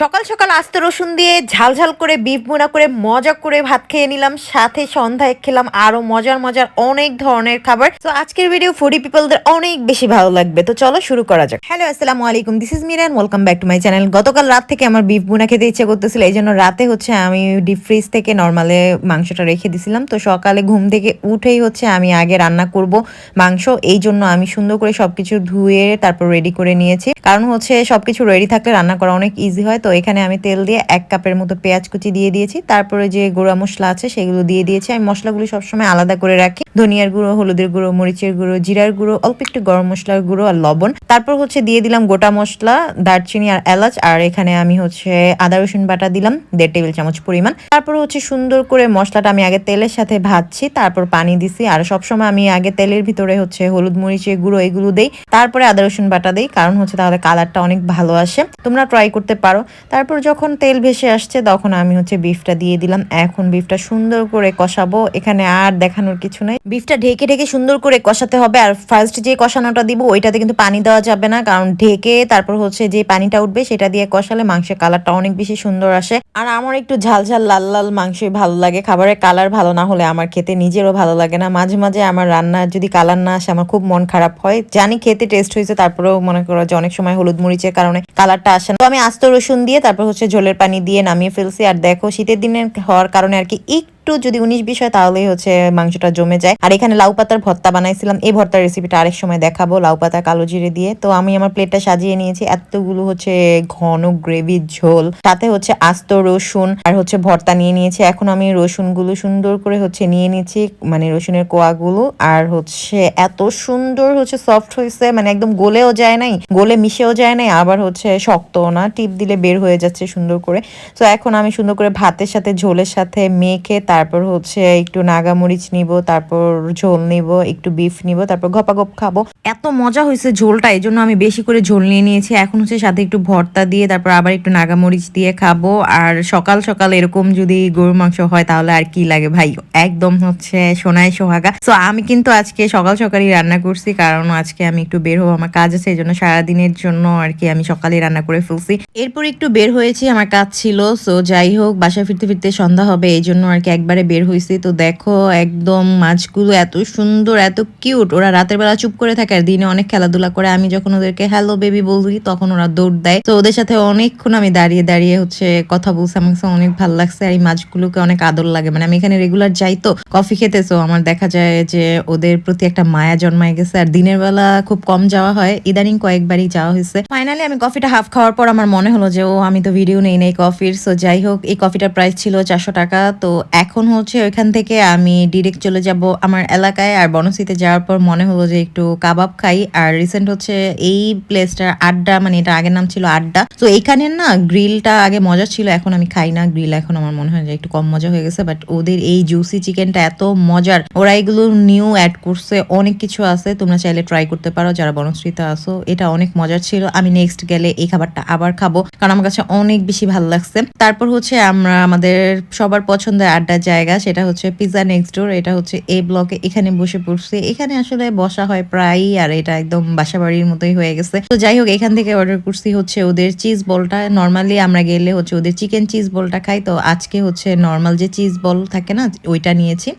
সকাল সকাল আস্ত রসুন দিয়ে ঝাল ঝাল করে, বিফ বুনা করে, মজা করে ভাত খেয়ে নিলাম। সাথে সন্ধ্যায় খেলাম আরও মজার মজার অনেক ধরনের খাবার। তো আজকের ভিডিও ফুডি পিপলদের অনেক বেশি ভালো লাগবে। তো চলো শুরু করা যাক। হ্যালো আসসালামু আলাইকুম this is Miran welcome back to my channel গতকাল রাত থেকে আমার বিফ বুনা খেতে ইচ্ছে করতেছিল এই জন্য রাতে হচ্ছে আমি ডিপ ফ্রিজ থেকে নর্মালে মাংসটা রেখে দিছিলাম। তো সকালে ঘুম থেকে উঠেই হচ্ছে আমি আগে রান্না করব মাংস। এই জন্য আমি সুন্দর করে সবকিছু ধুয়ে তারপর রেডি করে নিয়েছি। কারণ হচ্ছে সবকিছু রেডি থাকলে রান্না করা অনেক ইজি হয়। তো এখানে আমি তেল দিয়ে এক কাপের মতো পেঁয়াজ কুচি দিয়ে দিয়েছি। তারপরে যে গুঁড়া মশলা আছে সেগুলো দিয়ে দিয়েছি। আমি মশলাগুলো সবসময় আলাদা করে রাখি। ধনিয়ার গুঁড়ো, হলুদের গুঁড়ো, মরিচের গুঁড়ো, জিরার গুঁড়ো, অল্প একটু গরম মশলার গুঁড়ো আর লবণ। তারপর হচ্ছে দিয়ে দিলাম গোটা মশলা, দারচিনি আর এলাচ। আর এখানে আমি হচ্ছে আদা, রসুন বাটা দিলাম, দেড় টেবিল চামচ পরিমাণ। তারপর হচ্ছে সুন্দর করে মশলাটা আমি আগে তেলের সাথে ভাজছি, তারপর পানি দিছি। আর সবসময় আমি আগে তেলের ভিতরে হচ্ছে হলুদ, মরিচের গুঁড়ো এগুলো দেই। তারপরে আদা, রসুন বাটা দেই, কারণ হচ্ছে তাহলে কালারটা অনেক ভালো আসে। তোমরা ট্রাই করতে পারো। তারপর যখন তেল ভেসে আসছে, তখন আমি হচ্ছে বিফটা দিয়ে দিলাম। এখন বিফটা সুন্দর করে কষাবো। এখানে আর দেখানোর কিছু নাই। বিফটা ঢেকে ঢেকে সুন্দর করে কষাতে হবে। আর ফার্স্ট যে কষানোটা দিব, ওইটাতে কিন্তু পানি দেওয়া যাবে না। কারণ ঢেকে তারপর হচ্ছে যে পানিটা উঠবে, সেটা দিয়ে কষালে মাংসের কালারটা অনেক বেশি সুন্দর আসে। আর আমার একটু ঝাল ঝাল, লাল লাল মাংসই ভালো লাগে। খাবারের কালার ভালো না হলে আমার খেতে নিজেরও ভালো লাগে না। মাঝে মাঝে আমার রান্না যদি কালার না আসে, আমার খুব মন খারাপ হয়। জানি খেতে টেস্ট হয়েছে, তারপরেও মনে করো যে অনেক সময় হলুদ মরিচের কারণে কালারটা আসে না। তো আমি আস্ত রসুন দিয়ে তারপর হচ্ছে ঝোলের পানি দিয়ে নামিয়ে ফেলছি। আর দেখো, শীতের দিনে হওয়ার কারণে আর কি একটু যদি উনিশ বিশ হয় তাহলেই হচ্ছে মাংসটা জমে যায়। আর এখানে লাউ পাতার ভর্তা বানাইছিলাম। এই ভর্তার রেসিপিটা আরেক সময় দেখাবো, লাউ পাতা কালো জিরে দিয়ে। তো আমি আমার প্লেটটা সাজিয়ে নিয়েছি। এতগুলো হচ্ছে ঘন গ্রেভির ঝোল। সাথে হচ্ছে আস্ত রসুন আর হচ্ছে ভর্তা নিয়ে নিয়েছি। এখন আমি রসুনগুলো সুন্দর করে হচ্ছে নিয়ে নিয়েছি মানে রসুনের কোয়াগুলো। আর হচ্ছে এত সুন্দর হচ্ছে সফট হয়েছে মানে একদম গলেও যায় নাই, গলে মিশেও যায় নাই, আবার হচ্ছে শক্তও না। টিপ দিলে বের হয়ে যাচ্ছে সুন্দর করে। তো এখন আমি সুন্দর করে ভাতের সাথে ঝোলের সাথে মেখে তারপর হচ্ছে একটু নাগামরিচ নিব, তারপর ঝোল নিব, একটু বিফ নিব, তারপর গপাগপ খাব। এত মজা হয়েছে ঝোলটা, এই জন্য আমি বেশি করে ঝোল নিয়ে নিয়েছি। এখন হচ্ছে সাথে একটু ভর্তা দিয়ে, তারপর আবার একটু নাগামরিচ দিয়ে খাব। আর সকাল সকাল এরকম যদি গরুর মাংস হয়, তাহলে আর কি লাগে ভাই? একদম হচ্ছে সোনায় সোহাগা। তো আমি কিন্তু আজকে সকাল সকালই রান্না করছি, কারণ আজকে আমি একটু বের হব। আমার কাজ আছে, এই জন্য সারাদিনের জন্য আর কি আমি সকালে রান্না করে ফেলছি। এরপর একটু বের হয়েছি, আমার কাজ ছিল। সো যাই হোক, বাসায় ফিরতে ফিরতে সন্ধ্যা হবে, এই জন্য আর কি একবারে বের হয়েছি তো দেখো একদম মাছগুলো এত সুন্দর, এত কিউট। ওরা রাতের বেলা চুপ করে থাকে আর দিনে অনেক খেলাধুলা করে। আমি যখন ওদেরকে হ্যালো বেবি বলি, তখন ওরা দৌড় দেয়। তো ওদের সাথে অনেকক্ষণ আমি দাঁড়িয়ে দাঁড়িয়ে হচ্ছে কথা বলছি। আমার কাছে অনেক ভালো লাগছে আর এই মাছগুলোকে অনেক আদর লাগে। মানে আমি এখানে রেগুলার যাই তো কফি খেতে। তো আমার দেখা যায় যে ওদের প্রতি একটা মায়া জন্মায় গেছে। আর দিনের বেলা খুব কম যাওয়া হয়। ইদানিং কয়েকবারই যাওয়া হয়েছে। ফাইনালি আমি কফিটা হাফ খাওয়ার পর আমার মনে হলো যে, ও, আমি তো ভিডিও নেই নেই কফির সো যাই হোক, এই কফিটার প্রাইস ছিল চারশো টাকা। তো এখন হচ্ছে ওইখান থেকে আমি ডিরেক্ট চলে যাব আমার এলাকায়। আর বনশ্রীতে যাওয়ার পর মনে হলো যে একটু কাবাব খাই। আর রিসেন্ট হচ্ছে এই প্লেসটার আড্ডা মানে এটা আগের নাম ছিল আড্ডা। তো এইখানের না গ্রিলটা আগে মজা ছিল, এখন আমি খাই না। গ্রিল এখন আমার মনে হয় যে একটু কম মজা হয়ে গেছে। বাট ওদের এই জুসি চিকেনটা এত মজার। ওরা এগুলো নিউ অ্যাড করছে, অনেক কিছু আছে। তোমরা চাইলে ট্রাই করতে পারো। যারা বনশ্রীতে আসো এটা অনেক মজার ছিল। আমি নেক্সট গেলে এই খাবারটা আবার খাব। কারণ আমার কাছে অনেক বেশি ভালো লাগছে। তারপর হচ্ছে আমরা, আমাদের সবার পছন্দের আড্ডার জায়গা, সেটা হচ্ছে পিজা নেক্সট ডোর এটা হচ্ছে এ ব্লকে এখানে বসে পড়ছি। এখানে আসলে বসা হয় প্রায়ই, আর এটা একদম বাসা বাড়ির মতোই হয়ে গেছে। তো যাই হোক, এখান থেকে অর্ডার করছি হচ্ছে ওদের চিজ বলটা নর্মালি আমরা গেলে হচ্ছে ওদের চিকেন চিজ বলটা খাই। তো আজকে হচ্ছে নর্মাল যে চিজ বল থাকে না, ওইটা নিয়েছি।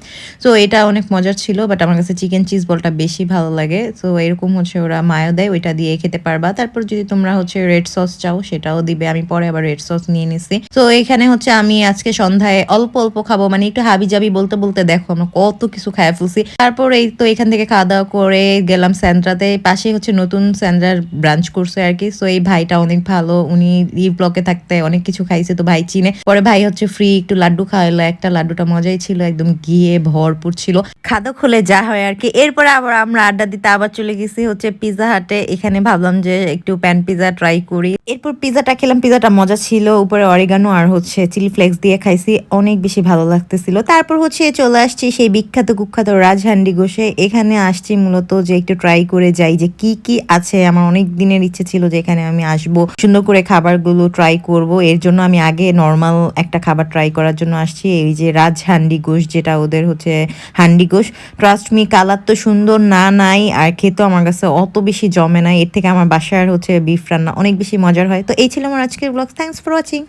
তো এটা অনেক মজার ছিল বাট আমার কাছে চিকেন চিজ বলটা বেশি ভালো লাগে। তো এরকম হচ্ছে ওরা মায়ও দেয়, ওইটা দিয়ে খেতে পারবা। তারপর যদি তোমরা হচ্ছে রেড সস চাও, সেটাও দিবে। আমি পরে আবার রেড সস নিয়ে নিছি। তো এখানে হচ্ছে আমি আজকে সন্ধ্যায় অল্প অল্প খাব মানে একটু হাবি জাবি বলতে বলতে দেখো আমরা কত কিছু খায় ফেলছি। তারপর এই তো এখান থেকে খাওয়া দাওয়া করে গেলাম স্যান্ড্রাতে পাশে হচ্ছে নতুন স্যান্ড্রার ব্রাঞ্চ করছে আর কি। তো এই ভাইটা অনেক ভালো, উনি এই ব্লকে থাকতে অনেক কিছু খাইছে, তো ভাই চিনে। পরে ভাই হচ্ছে ফ্রি একটু লাড্ডু খাওয়াইলো। একটা লাড্ডুটা মজাই ছিল, একদম গিয়ে ভরপুর ছিল। খাদক হলে যা হয় আর কি। এরপরে আবার আমরা আড্ডা দিতে আবার চলে গেছি হচ্ছে পিজা হাটে এখানে ভাবলাম যে একটু প্যান পিজা ট্রাই করি। এরপর পিজাটা খেলাম। পিজাটা মজা ছিল। উপরে অরিগানো আর হচ্ছে চিলি ফ্লেক্স দিয়ে খাইছি। অনেক বেশি ভালো লাগছে লাগতেছিল। তারপর হচ্ছে চলে আসছি সেই বিখ্যাত কুখ্যাত রাজহান্ডি গোষে এখানে আসছি মূলত যে একটু ট্রাই করে যাই যে কি কি আছে। আমার অনেক দিনের ইচ্ছে ছিল যে এখানে আমি আসব। সুন্দর করে খাবারগুলো ট্রাই করব। এর জন্য আমি আগে নর্মাল একটা খাবার ট্রাই করার জন্য আসছি। এই যে রাজহান্ডি গোশ যেটা ওদের হচ্ছে হান্ডি গোশ ট্রাস্ট মি কালার তো সুন্দর না, নাই। আর খেতেও আমার কাছে অত বেশি জমে না। এর থেকে আমার বাসার হচ্ছে বিফ রান্না অনেক বেশি মজার হয়। তো এই ছিল আমার আজকের ব্লগ থ্যাংকস ফর ওয়াচিং